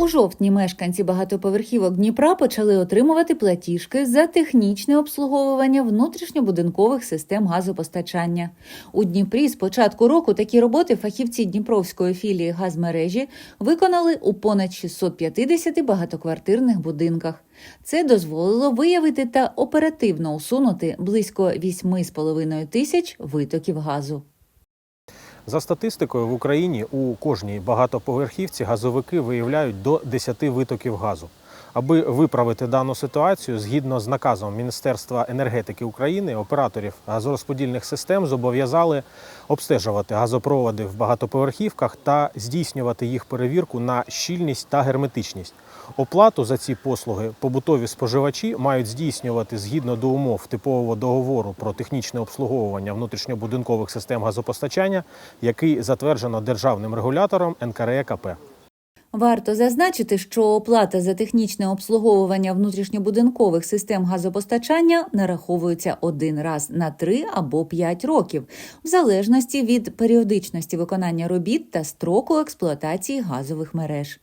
У жовтні мешканці багатоповерхівок Дніпра почали отримувати платіжки за технічне обслуговування внутрішньобудинкових систем газопостачання. У Дніпрі з початку року такі роботи фахівці Дніпровської філії газмережі виконали у понад 650 багатоквартирних будинках. Це дозволило виявити та оперативно усунути близько 8,5 тисяч витоків газу. За статистикою, в Україні у кожній багатоповерхівці газовики виявляють до 10 витоків газу. Аби виправити дану ситуацію, згідно з наказом Міністерства енергетики України, операторів газорозподільних систем зобов'язали обстежувати газопроводи в багатоповерхівках та здійснювати їх перевірку на щільність та герметичність. Оплату за ці послуги побутові споживачі мають здійснювати згідно до умов типового договору про технічне обслуговування внутрішньобудинкових систем газопостачання, який затверджено державним регулятором НКРЕКП. Варто зазначити, що оплата за технічне обслуговування внутрішньобудинкових систем газопостачання нараховується один раз на 3 або 5 років, в залежності від періодичності виконання робіт та строку експлуатації газових мереж.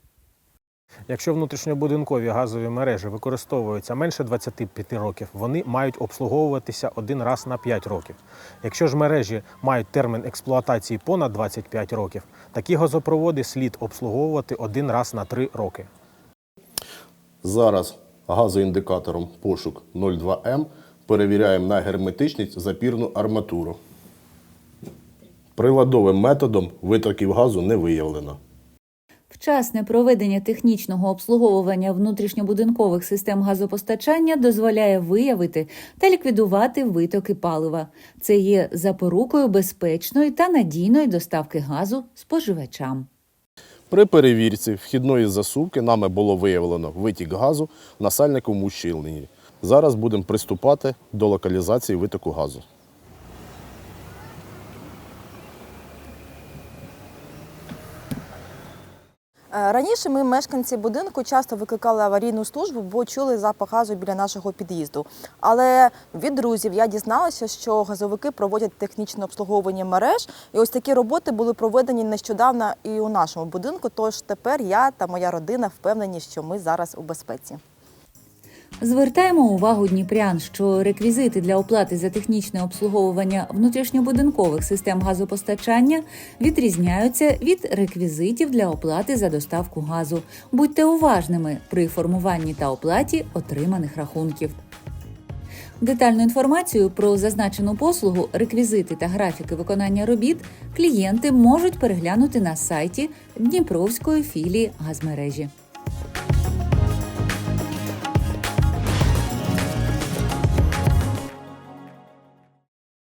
Якщо внутрішньобудинкові газові мережі використовуються менше 25 років, вони мають обслуговуватися один раз на 5 років. Якщо ж мережі мають термін експлуатації понад 25 років, такі газопроводи слід обслуговувати один раз на 3 роки. Зараз газоіндикатором пошук 02М перевіряємо на герметичність запірну арматуру. Приладовим методом витоків газу не виявлено. Вчасне проведення технічного обслуговування внутрішньобудинкових систем газопостачання дозволяє виявити та ліквідувати витоки палива. Це є запорукою безпечної та надійної доставки газу споживачам. При перевірці вхідної засувки нами було виявлено витік газу на сальниковому ущільненні. Зараз будемо приступати до локалізації витоку газу. Раніше ми, мешканці будинку, часто викликали аварійну службу, бо чули запах газу біля нашого під'їзду. Але від друзів я дізналася, що газовики проводять технічне обслуговування мереж, і ось такі роботи були проведені нещодавно і у нашому будинку. Тож тепер я та моя родина впевнені, що ми зараз у безпеці. Звертаємо увагу дніпрян, що реквізити для оплати за технічне обслуговування внутрішньобудинкових систем газопостачання відрізняються від реквізитів для оплати за доставку газу. Будьте уважними при формуванні та оплаті отриманих рахунків. Детальну інформацію про зазначену послугу, реквізити та графіки виконання робіт клієнти можуть переглянути на сайті Дніпровської філії газмережі.